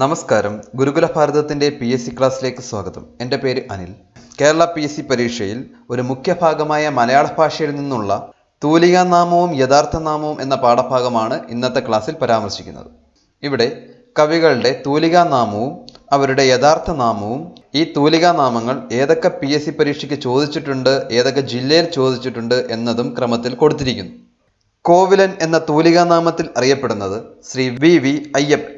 നമസ്കാരം. ഗുരുകുല ഭാരതത്തിന്റെ പി എസ് സി ക്ലാസ്സിലേക്ക് സ്വാഗതം. എന്റെ പേര് Anil. Kerala P S C പരീക്ഷയിൽ ഒരു മുഖ്യഭാഗമായ മലയാള ഭാഷയിൽ നിന്നുള്ള തൂലികാനാമവും യഥാർത്ഥ നാമവും എന്ന പാഠഭാഗമാണ് ഇന്നത്തെ ക്ലാസ്സിൽ പരാമർശിക്കുന്നത്. ഇവിടെ കവികളുടെ തൂലികാനാമവും അവരുടെ യഥാർത്ഥ നാമവും ഈ തൂലികാനാമങ്ങൾ ഏതൊക്കെ പി എസ് സി പരീക്ഷയ്ക്ക് ചോദിച്ചിട്ടുണ്ട് ഏതൊക്കെ ജില്ലയിൽ ചോദിച്ചിട്ടുണ്ട് എന്നതും ക്രമത്തിൽ കൊടുത്തിരിക്കുന്നു. കോവിലൻ എന്ന തൂലികാനാമത്തിൽ അറിയപ്പെടുന്നത് Shri V V Ayyappan.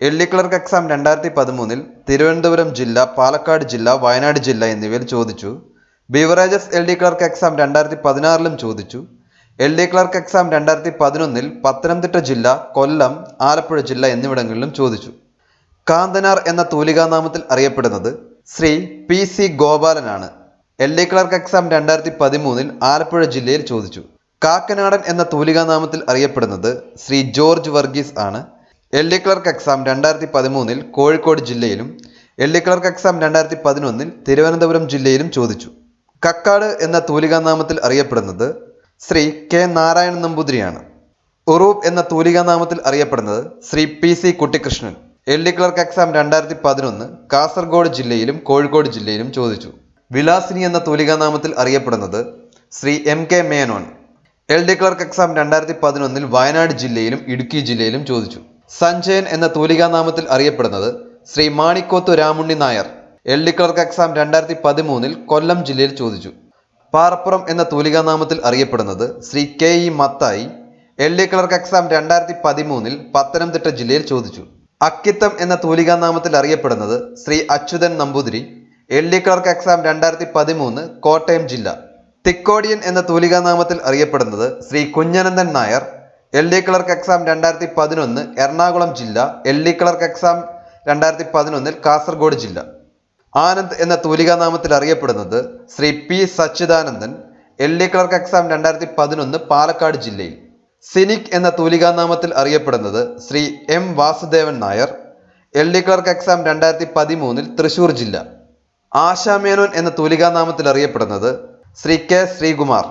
L D clerk exam രണ്ടായിരത്തി പതിമൂന്നിൽ തിരുവനന്തപുരം ജില്ല പാലക്കാട് ജില്ല വയനാട് ജില്ല എന്നിവയിൽ ചോദിച്ചു. Beverages L D clerk exam രണ്ടായിരത്തി പതിനാറിലും ചോദിച്ചു. എൽ ഡി ക്ലർക്ക് എക്സാം രണ്ടായിരത്തി പതിനൊന്നിൽ പത്തനംതിട്ട ജില്ല കൊല്ലം ആലപ്പുഴ ജില്ല എന്നിവിടങ്ങളിലും ചോദിച്ചു. കാന്തനാർ എന്ന തൂലികാനാമത്തിൽ അറിയപ്പെടുന്നത് ശ്രീ പി സി ഗോപാലനാണ്. എൽ ഡി ക്ലർക്ക് എക്സാം രണ്ടായിരത്തി പതിമൂന്നിൽ ആലപ്പുഴ ജില്ലയിൽ ചോദിച്ചു. കാക്കനാടൻ എന്ന തൂലികാനാമത്തിൽ അറിയപ്പെടുന്നത് ശ്രീ ജോർജ് വർഗീസ് ആണ്. എൽ ഡി ക്ലർക്ക് എക്സാം രണ്ടായിരത്തി പതിമൂന്നിൽ കോഴിക്കോട് ജില്ലയിലും എൽ ഡി ക്ലർക്ക് എക്സാം രണ്ടായിരത്തി പതിനൊന്നിൽ തിരുവനന്തപുരം ജില്ലയിലും ചോദിച്ചു. കക്കാട് എന്ന തൂലികാനാമത്തിൽ അറിയപ്പെടുന്നത് ശ്രീ കെ നാരായണൻ നമ്പൂതിരിയാണ്. ഉറൂബ് എന്ന തൂലികാനാമത്തിൽ അറിയപ്പെടുന്നത് Shri P C Kuttikrishnan L D clerk exam രണ്ടായിരത്തി പതിനൊന്ന് കാസർഗോഡ് ജില്ലയിലും കോഴിക്കോട് ജില്ലയിലും ചോദിച്ചു. വിലാസിനി എന്ന തൂലികാനാമത്തിൽ അറിയപ്പെടുന്നത് Shri M K Menon. L D clerk exam രണ്ടായിരത്തി പതിനൊന്നിൽ വയനാട് ജില്ലയിലും ഇടുക്കി ജില്ലയിലും ചോദിച്ചു. സഞ്ജയൻ എന്ന തൂലികാനാമത്തിൽ അറിയപ്പെടുന്നത് Shri Manikkoth Ramunni Nair. L D clerk exam രണ്ടായിരത്തി പതിമൂന്നിൽ കൊല്ലം ജില്ലയിൽ ചോദിച്ചു. പാറപ്പുറം എന്ന തൂലികാനാമത്തിൽ അറിയപ്പെടുന്നത് Shri K E Mathai L D clerk exam രണ്ടായിരത്തി പതിമൂന്നിൽ പത്തനംതിട്ട ജില്ലയിൽ ചോദിച്ചു. അക്കിത്തം എന്ന തൂലികാനാമത്തിൽ അറിയപ്പെടുന്നത് Shri Achuthan Namboothiri L D clerk exam രണ്ടായിരത്തി പതിമൂന്ന് കോട്ടയം ജില്ല. തിക്കോടിയൻ എന്ന തൂലികാനാമത്തിൽ അറിയപ്പെടുന്നത് Shri Kunjanandan Nair L D clerk exam രണ്ടായിരത്തി പതിനൊന്ന് എറണാകുളം ജില്ല. എൽ ഡി ക്ലർക്ക് എക്സാം രണ്ടായിരത്തി പതിനൊന്നിൽ കാസർഗോഡ് ജില്ല. ആനന്ദ് എന്ന തൂലികാനാമത്തിൽ അറിയപ്പെടുന്നത് Shri P Sachidanandan L D clerk exam രണ്ടായിരത്തി പതിനൊന്ന് പാലക്കാട് ജില്ലയിൽ. സിനിക് എന്ന തൂലികാനാമത്തിൽ അറിയപ്പെടുന്നത് Shri M Vasudevan Nair L D clerk exam രണ്ടായിരത്തി പതിമൂന്നിൽ തൃശൂർ ജില്ല. ആശാമേനോൻ എന്ന തൂലികാനാമത്തിൽ അറിയപ്പെടുന്നത് ശ്രീ കെ ശ്രീകുമാർ.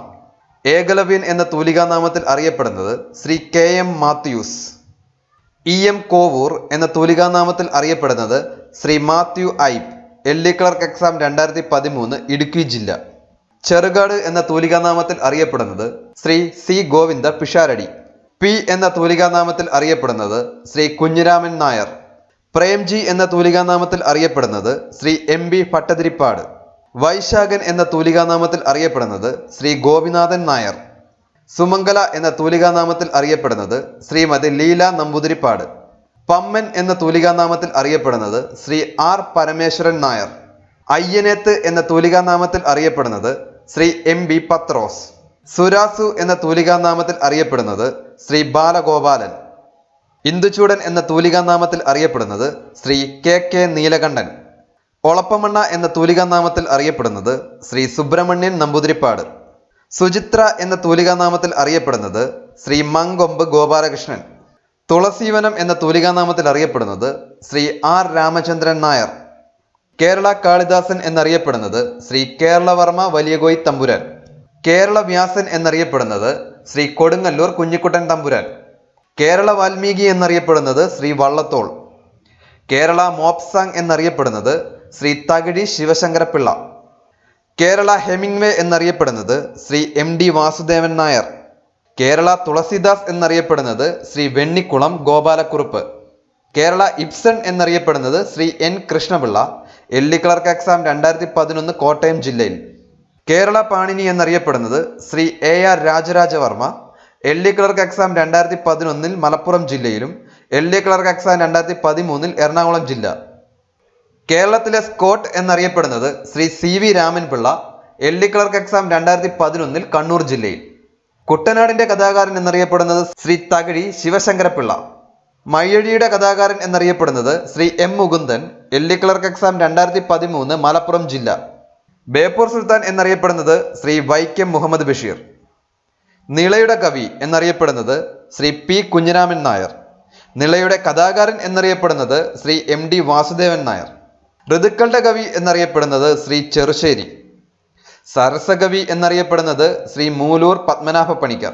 ഏകലവ്യൻ എന്ന തൂലികാനാമത്തിൽ അറിയപ്പെടുന്നത് Shri K M Mathews. E M Kovoor എന്ന തൂലികാനാമത്തിൽ അറിയപ്പെടുന്നത് ശ്രീ മാത്യു ഐബ് ഡി ക്ലർക്ക് എക്സാം രണ്ടായിരത്തി പതിമൂന്ന് ഇടുക്കി ജില്ല. ചെറുകാട് എന്ന തൂലികാനാമത്തിൽ അറിയപ്പെടുന്നത് ശ്രീ സി ഗോവിന്ദ പിഷാരടി. പി എന്ന തൂലികാനാമത്തിൽ അറിയപ്പെടുന്നത് ശ്രീ കുഞ്ഞിരാമൻ നായർ. പ്രേംജി എന്ന തൂലികാനാമത്തിൽ അറിയപ്പെടുന്നത് ശ്രീ എം ബി ഭട്ടതിരിപ്പാട്. വൈശാഖൻ എന്ന തൂലികാനാമത്തിൽ അറിയപ്പെടുന്നത് ശ്രീ ഗോപിനാഥൻ നായർ. സുമംഗല എന്ന തൂലികാനാമത്തിൽ അറിയപ്പെടുന്നത് ശ്രീമതി ലീല നമ്പൂതിരിപ്പാട്. പമ്മൻ എന്ന തൂലികാനാമത്തിൽ അറിയപ്പെടുന്നത് ശ്രീ ആർ പരമേശ്വരൻ നായർ. അയ്യനേത്ത് എന്ന തൂലികാനാമത്തിൽ അറിയപ്പെടുന്നത് ശ്രീ എം ബി പത്രോസ്. സുരാസു എന്ന തൂലികാനാമത്തിൽ അറിയപ്പെടുന്നത് ശ്രീ ബാലഗോപാലൻ. ഇന്ദുചൂടൻ എന്ന തൂലികാനാമത്തിൽ അറിയപ്പെടുന്നത് ശ്രീ കെ കെ നീലകണ്ഠൻ. ഒളപ്പമണ്ണ എന്ന തൂലികാനാമത്തിൽ അറിയപ്പെടുന്നത് ശ്രീ സുബ്രഹ്മണ്യൻ നമ്പൂതിരിപ്പാട്. സുചിത്ര എന്ന തൂലികാനാമത്തിൽ അറിയപ്പെടുന്നത് ശ്രീ മങ്കൊമ്പ് ഗോപാലകൃഷ്ണൻ. തുളസീവനം എന്ന തൂലികാനാമത്തിൽ അറിയപ്പെടുന്നത് ശ്രീ ആർ രാമചന്ദ്രൻ നായർ. കേരള കാളിദാസൻ എന്നറിയപ്പെടുന്നത് ശ്രീ കേരളവർമ്മ വലിയകോയി തമ്പുരാൻ. കേരള വ്യാസൻ എന്നറിയപ്പെടുന്നത് ശ്രീ കൊടുങ്ങല്ലൂർ കുഞ്ഞിക്കുട്ടൻ തമ്പുരാൻ. കേരള വാൽമീകി എന്നറിയപ്പെടുന്നത് ശ്രീ വള്ളത്തോൾ. കേരള മോപ്സാങ് എന്നറിയപ്പെടുന്നത് ശ്രീ തകഴി ശിവശങ്കരപിള്ള കേരള ഹെമിംഗ്വേ എന്നറിയപ്പെടുന്നത് ശ്രീ എം ഡി വാസുദേവൻ നായർ. കേരള തുളസിദാസ് എന്നറിയപ്പെടുന്നത് ശ്രീ വെണ്ണിക്കുളം ഗോപാലക്കുറുപ്പ്. കേരള ഇബ്സൺ എന്നറിയപ്പെടുന്നത് Shri N Krishnapillai D clerk exam രണ്ടായിരത്തി പതിനൊന്ന് കോട്ടയം ജില്ലയിൽ. കേരള പാണിനി എന്നറിയപ്പെടുന്നത് Shri A R Rajarajavarma D clerk exam രണ്ടായിരത്തി പതിനൊന്നിൽ മലപ്പുറം ജില്ലയിലും ഡി ക്ലർക്ക് എക്സാം രണ്ടായിരത്തി പതിമൂന്നിൽ എറണാകുളം ജില്ല. കേരളത്തിലെ സ്കോട്ട് എന്നറിയപ്പെടുന്നത് Shri C V Ramanpillai L D clerk exam രണ്ടായിരത്തി പതിനൊന്നിൽ കണ്ണൂർ ജില്ലയിൽ. കുട്ടനാടിന്റെ കഥാകാരൻ എന്നറിയപ്പെടുന്നത് ശ്രീ തകഴി ശിവശങ്കരപിള്ള മയ്യഴിയുടെ കഥാകാരൻ എന്നറിയപ്പെടുന്നത് Shri M Mukundan L D clerk exam രണ്ടായിരത്തി പതിമൂന്ന് മലപ്പുറം ജില്ല. ബേപ്പൂർ സുൽത്താൻ എന്നറിയപ്പെടുന്നത് ശ്രീ വൈക്കം മുഹമ്മദ് ബഷീർ. നിളയുടെ കവി എന്നറിയപ്പെടുന്നത് ശ്രീ പി കുഞ്ഞിരാമൻ നായർ. നിളയുടെ കഥാകാരൻ എന്നറിയപ്പെടുന്നത് ശ്രീ എം ഡി വാസുദേവൻ നായർ. ഋതുക്കളുടെ കവി എന്നറിയപ്പെടുന്നത് ശ്രീ ചെറുശ്ശേരി. സരസകവി എന്നറിയപ്പെടുന്നത് ശ്രീ മൂലൂർ പത്മനാഭ പണിക്കർ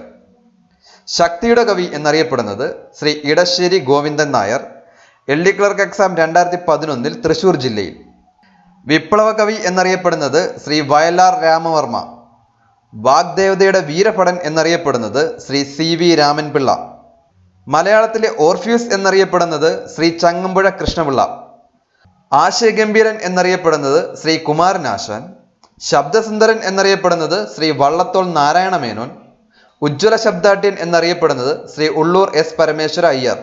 ശക്തിയുടെ കവി എന്നറിയപ്പെടുന്നത് Shri Edassery Govindan Nair L D clerk exam രണ്ടായിരത്തി പതിനൊന്നിൽ തൃശൂർ ജില്ലയിൽ. വിപ്ലവ കവി എന്നറിയപ്പെടുന്നത് ശ്രീ വയലാർ രാമവർമ്മ. വാഗ്ദേവതയുടെ വീരഭടൻ എന്നറിയപ്പെടുന്നത് ശ്രീ സി വി രാമൻപിള്ള. മലയാളത്തിലെ ഓർഫ്യൂസ് എന്നറിയപ്പെടുന്നത് ശ്രീ ചങ്ങമ്പുഴ കൃഷ്ണപിള്ള. ആശയഗംഭീരൻ എന്നറിയപ്പെടുന്നത് ശ്രീ കുമാരനാശാൻ ശബ്ദസുന്ദരൻ എന്നറിയപ്പെടുന്നത് ശ്രീ വള്ളത്തോൾ നാരായണ മേനോൻ ഉജ്ജ്വല ശബ്ദാട്യൻ എന്നറിയപ്പെടുന്നത് ശ്രീ ഉള്ളൂർ എസ് പരമേശ്വര അയ്യർ.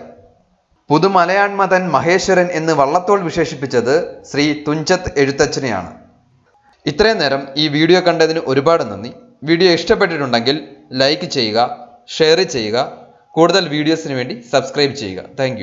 പുതുമലയാൺമതൻ മഹേശ്വരൻ എന്ന് വള്ളത്തോൾ വിശേഷിപ്പിച്ചത് ശ്രീ തുഞ്ചത്ത് എഴുത്തച്ഛനെയാണ്. ഇത്രയും നേരം ഈ വീഡിയോ കണ്ടതിന് ഒരുപാട് നന്ദി. വീഡിയോ ഇഷ്ടപ്പെട്ടിട്ടുണ്ടെങ്കിൽ ലൈക്ക് ചെയ്യുക ഷെയർ ചെയ്യുക കൂടുതൽ വീഡിയോസിന് വേണ്ടി സബ്സ്ക്രൈബ് ചെയ്യുക. താങ്ക്